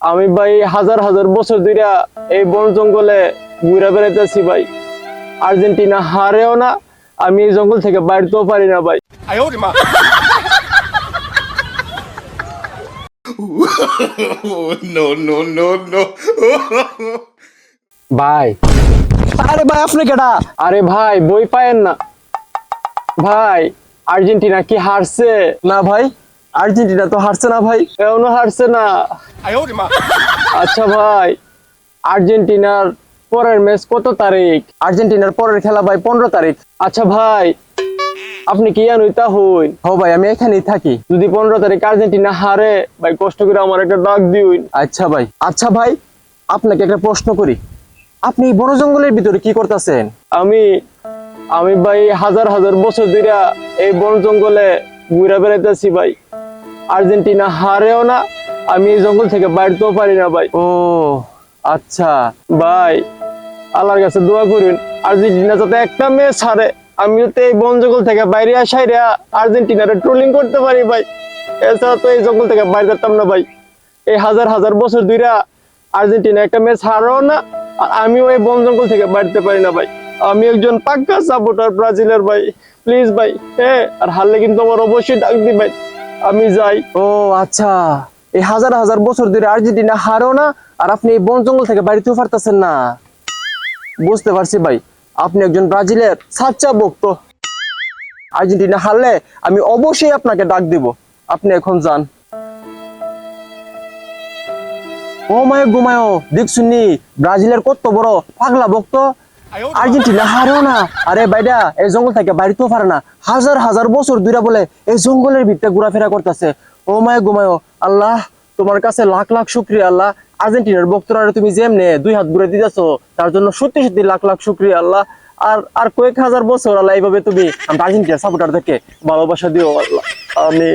আমি ভাই হাজার হাজার বছর ধরে এই বন জঙ্গলে ঘুরে বেড়াইতেছি ভাই। আর্জেন্টিনা হারেও না আমি এই জঙ্গল থেকে বাড়িতেও পারি না ভাই। ভাই। আরে ভাই আপনি কেটা আরে ভাই বই পায়েন না। ভাই আর্জেন্টিনা কি হারছে? না ভাই। আর্জেন্টিনা তো হারছে না ভাই। এখনও হারছে না। আচ্ছা ভাই আর্জেন্টিনার পরের ম্যাচ কত তারিখ? আর্জেন্টিনার পরের খেলা ভাই পনেরো তারিখ। আচ্ছা ভাই আপনি কি আনুইতা হই হো হ্যাঁ ভাই আমি এখানেই থাকি। যদি পনেরো তারিখ আর্জেন্টিনা হারে ভাই কষ্ট করে আমার একটা ডাক দিই আচ্ছা ভাই। আচ্ছা ভাই আপনাকে একটা প্রশ্ন করি। আপনি বড় জঙ্গলের ভিতরে কি করতেছেন? আমি আমি ভাই হাজার হাজার বছর ধরে এই বন জঙ্গলে ঘুরে বেড়াইতেছি ভাই। আর্জেন্টিনা হারেও না আমি এই জঙ্গল থেকে বাড়তেও পারি না ভাই। ও আচ্ছা। ভাই আল্লাহর কাছে দোয়া করুন আর্জেন্টিনা যাতে একটা ম্যাচ হারে আমি তো এই বন জঙ্গল থেকে বাইরে আসাই রে আর্জেন্টিনারে ট্রোলিং করতে পারি ভাই। এছাড়া তো এই জঙ্গল থেকে বাইরে যেতাম না ভাই। এই হাজার হাজার বছর ধরে আর্জেন্টিনা একটা ম্যাচ হারও না আর আমিও এই বন জঙ্গল থেকে বাড়তে পারি না ভাই। আমি একজন পাক্কা সাপোর্টার ব্রাজিলের ভাই। প্লিজ ভাই হ্যাঁ আর হারলে কিন্তু আমার অবশ্যই ডাক দি ভাই আমি যাই। ও আচ্ছা। এই হাজার হাজার বছর ধরে আর্জেন্টিনা হারো না, আর আপনি এই বন জঙ্গল থেকে বাড়িতেও পারতেছেন না। বুঝতে পারছি ভাই, আপনি একজন ব্রাজিলের সাচ্চা ভক্ত। আর্জেন্টিনা হারলে আমি অবশ্যই আপনাকে ডাক দিব। আপনি এখন যান। ও মায় গুমায় দেখছুনি ব্রাজিলের কত বড় পাগলা ভক্ত। আর্জেন্টিনা হারেও না আরে বাইডা, এই জঙ্গল থেকে বাড়িতেও পারে না। হাজার হাজার বছর দূরে বলে এই জঙ্গলের ভিতরে ঘোরাফেরা করতেছে। ও মায় গোমায় আল্লাহ, তোমার কাছে লাখ লাখ শুক্রিয়া, আল্লাহ। আর্জেন্টিনার বক্তরা তুমি যেমনে দুই হাত ঘুরে দিতেছো, তার জন্য সত্যি সত্যি লাখ লাখ শুক্রিয়া, আল্লাহ। আর আর কয়েক হাজার বছর, আল্লাহ, এইভাবে তুমি আর্জেন্টিনার সাপোর্টার থেকে ভালোবাসা দিও, আল্লাহ। আমি